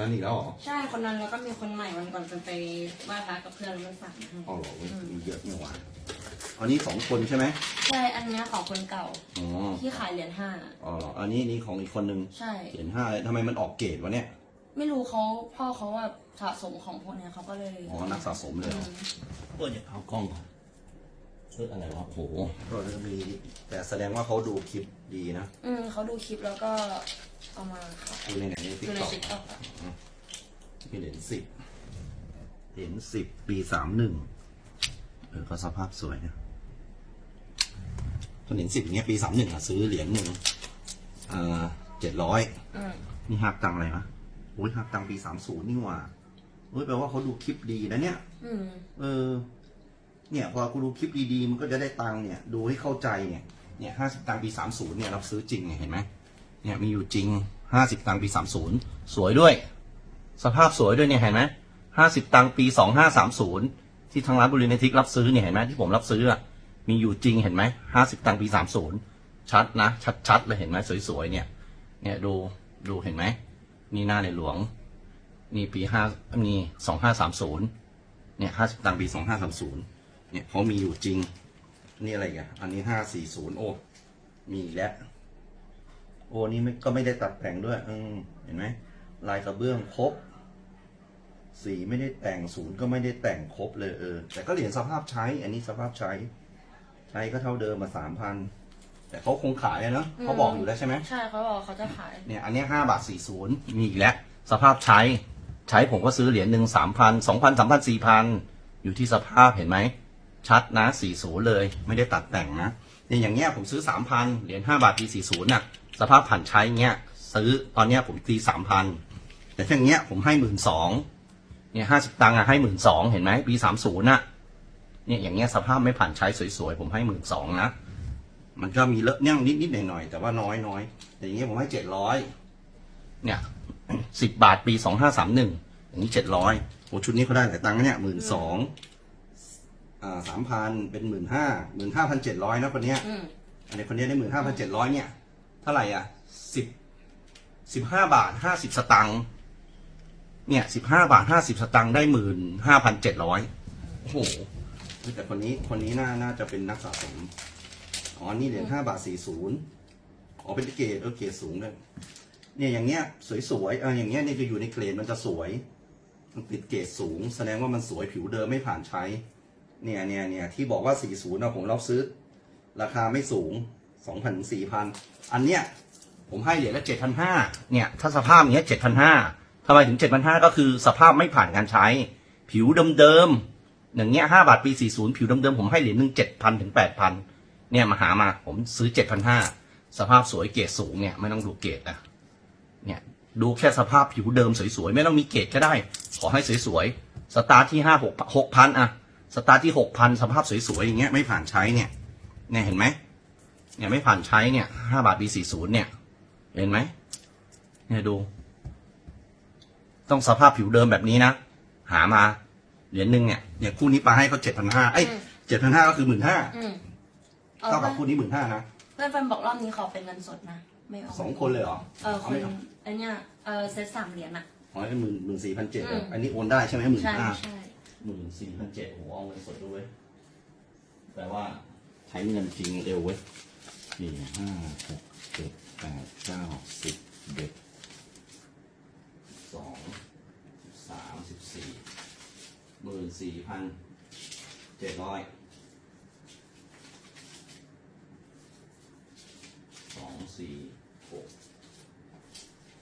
นั้นอีกแล้วเหรอใช่คนนั้นแล้วก็มีคนใหม่วันก่อนจะไปไหว้พระกับเพื่อนแล้วมันฝากมาให้อ๋อเหรอเว้ยมีเยอะนี่หว่าอันนี้สองคนใช่ไหมใช่อันเนี้ยของคนเก่าอ๋อที่ขายเหรียญห้าอ๋อเหรออันนี้นี่ของอีกคนนึงใช่ เหรียญห้าทำไมมันออกเกรดวะเนี่ย ไม่รู้เขาพ่อเขาว่าสะสมของพวกเนี้ยเขาก็เลย อ๋อนักสะสมเลยเหรออืมเอออย่าเอากล้องก่อนเฮ้ยอะไรวะโหก็จะมีแต่แสดงว่าเขาดูคลิปดีนะอืมเขาดูคลิปแล้วก็เอามาขายดูในไหนในติ๊ดูกในต็อก ติ๊กต็อกอะมีเหรียญสิบเหรียญสิบปีสามหนึ่งเออก็สภาพสวยนะตัวเหรียญสิบเนี้ยปีสามหนึ่งอะซื้อเหรียญหนึ่งอ่าเจ็ดร้อยอืมนี่หักตังค์อะไรมะโอ้ยหักตังค์ปีสามศูนย์นี่หว่าเฮ้ยแปลว่าเขาดูคลิปดีนะเนี่ย อืมเออ เนี่ยพอกูดูคลิปดีๆมันก็จะได้ตังค์เนี่ยดูให้เข้าใจเนี่ยเนี่ยห้าสิบตังค์ปีสามศูนย์เนี่ยรับซื้อจริงเนี่ยเห็นไหมเนี่ยมีอยู่จริงห้าสิบตังค์ปีสามศูนย์สวยด้วย สภาพสวยด้วยเนี่ยเห็นไหมห้าสิบตังค์ปีสองห้าสามศูนย์ที่ทางร้านบุรีเนทิกรับซื้อเนี่ยเห็นไหมที่ผมรับซื้ออะมีอยู่จริงเห็นไหมห้าสิบตังค์ปีสามศูนย์ชัดนะ ชัดๆเลยเห็นไหมสวยๆเนี่ย เนี่ยดูดูเห็นไหมนี่หน้าในหลวง นี่ปีห้านี่สองห้าสามศูนย์เนี่ยห้าสิบตังค์ปีสองห้าสามศูนย์ เนี่ยเขามีอยู่จริง นี่อะไรกันอันนี้ห้าสี่ศูนย์โอ้มีอีกแล้ว โอ้นี่ไม่ก็ไม่ได้ตัดแต่งด้วย อืมเห็นไหมลายกระเบื้องครบ สีไม่ได้แต่งศูนย์ก็ไม่ได้แต่งครบเลยเออ แต่ก็เหรียญสภาพใช้ อันนี้สภาพใช้ ใช้ก็เท่าเดิมมาสามพันแต่เขาคงขายอะเนาะเขาบอกอยู่แล้วใช่ไหมใช่เขาบอกเขาจะขาย เนี่ย อันเนี้ห้าบาทสี่ศูนย์มีอีกแล้ว สภาพใช้ ใช้ผมก็ซื้อเหรียญหนึ่งสามพันสองพันสามพันสี่พันอยู่ที่สภาพเห็นไหม ชัดนะสี่ศูนย์เลย ไม่ได้ตัดแต่งนะเนี่ยอย่างเงี้ยผมซื้อสามพันเหรียญห้าบาทปีสี่ศูนย์น่ะสภาพผ่านใช้เงี้ย ซื้อตอนเนี้ยผมตีสามพันแต่ถ้าอย่างเงี้ยผมให้หมื่นสองเนี่ยห้าสิบตังค์อะให้หมื่นสองเห็นไหมปีสามศูนย์น่ะเนี่ยอย่างเงี้ยสภาพไม่ผ่านใช้สวยๆ ผมให้หมื่นสองนะ มันก็มีเลอะเนี่ยนิดนิดๆหน่อยๆแต่ว่าน้อยน้อยๆแต่อย่างเงี้ยผมให้เจ็ดร้อยเนี่ยสิบบาทปีสองห้าสามหนึ่งอย่างนี้เจ็ดร้อยโอ้ชุดนี้เขาได้หลายตังค์เนี่ยหมื่นสอง สามพันเป็นหมื่นห้าหมื่นห้าพันเจ็ดร้อยนะคนเนี้ยอืมอันนี้คนเนี้ยได้หมื่นห้าพันเจ็ดร้อยเนี่ย เท่าไหร่อะสิบสิบห้าบาทห้าสิบสตังค์เนี่ยสิบห้าบาทห้าสิบสตังค์ได้หมื่นห้าพันเจ็ดร้อยโอ้โหแต่คนนี้คนนี้น่าน่าจะเป็นนักสะสมอ๋อนี่เหรียญห้าบาทสี่ศูนย์อ๋อเป็นเกรดเออเกรดสูงเลยเนี่ยอย่างเงี้ยสวยๆเอออย่างเงี้ยนี่จะอยู่ในเกรดมันจะสวย มันติดเกรดสูง แสดงว่ามันสวยผิวเดิมไม่ผ่านใช้ เนี่ยเนี่ยเนี่ยที่บอกว่าสี่ศูนย์นะผมรับซื้อ ราคาไม่สูงสองพันถึงสี่พันอันเนี้ยผมให้เหรียญละเจ็ดพันห้าเนี่ย ถ้าสภาพเงี้ยเจ็ดพันห้าทำไมถึงเจ็ดพันห้าก็คือสภาพไม่ผ่านการใช้ ผิวเดิมๆอย่างเงี้ยห้าบาทปีสี่ศูนย์ผิวเดิมๆผมให้เหรียญหนึ่งเจ็ดพันถึงแปดพันเนี่ยมาหามาผมซื้อเจ็ดพันห้าสภาพสวยเกรดสูงเนี่ยไม่ต้องดูเกรดนะเนี่ยดูแค่สภาพผิวเดิมสวยๆ ไม่ต้องมีเกรดก็ได้ ขอให้สวยๆ สตาร์ทที่ห้าหกหกพันอะ สตาร์ทที่หกพันสภาพสวยๆอย่างเงี้ยไม่ผ่านใช้เนี่ยเนี่ยเห็นไหมเนี่ยไม่ผ่านใช้เนี่ยห้าบาทปีสี่ศูนย์เนี่ย เห็นไหมเนี่ยดู ต้องสภาพผิวเดิมแบบนี้นะหามาเหรียญหนึ่งเนี่ยเนี่ยคู่นี้ปาให้เขาเจ็ดพันห้าเอ้ยเจ็ดพันห้าก็คือหมื่นห้าอืมเอาเท่าเพื่กัอบนคู่นี้หมื่นห้านะเพื่อนเฟิร์นบอกรอบนี้ขอเป็นเงินสดนะไม่เอาสองคนเลยเหรอเออคนไม่เอาไอเนี้ยเออเซตสามเหรียญอะอ๋อหมื่นหมื่นสี่พันเจ็ดอืมอันนี้โอนได้ใช่ไหมหมื่นใช่ห้าใช่ หมื่นสี่พันเจ็ดโอ้โหเอาเงินสดด้วยแปลว่าใช้เงินจริงเร็วเว้ยสี่ห้าหกเจ็ดแปดเก้าสิบเอ็ดสองสามสิบสี่หมื่นสี่พันเจ็ดร้อยสองสี่หก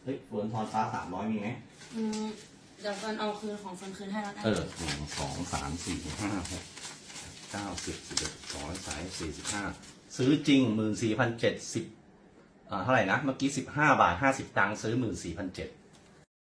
เฮ้ยเฟิร์นทอนฟ้าสามร้อยมีไหมอืม เดี๋ยวเฟิร์นเอาคืนของเฟิร์นคืนให้แล้วกันเออหนึ่งสองสามสี่ห้าหกเก้าสิบสิบเอ็ดสองสายสี่สิบห้าซื้อจริงหมื่นสี่พันเจ็ดสิบอ่าเท่าไหร่นะ เมื่อกี้สิบห้าบาทห้าสิบตังค์ซื้อหมื่นสี่พันเจ็ด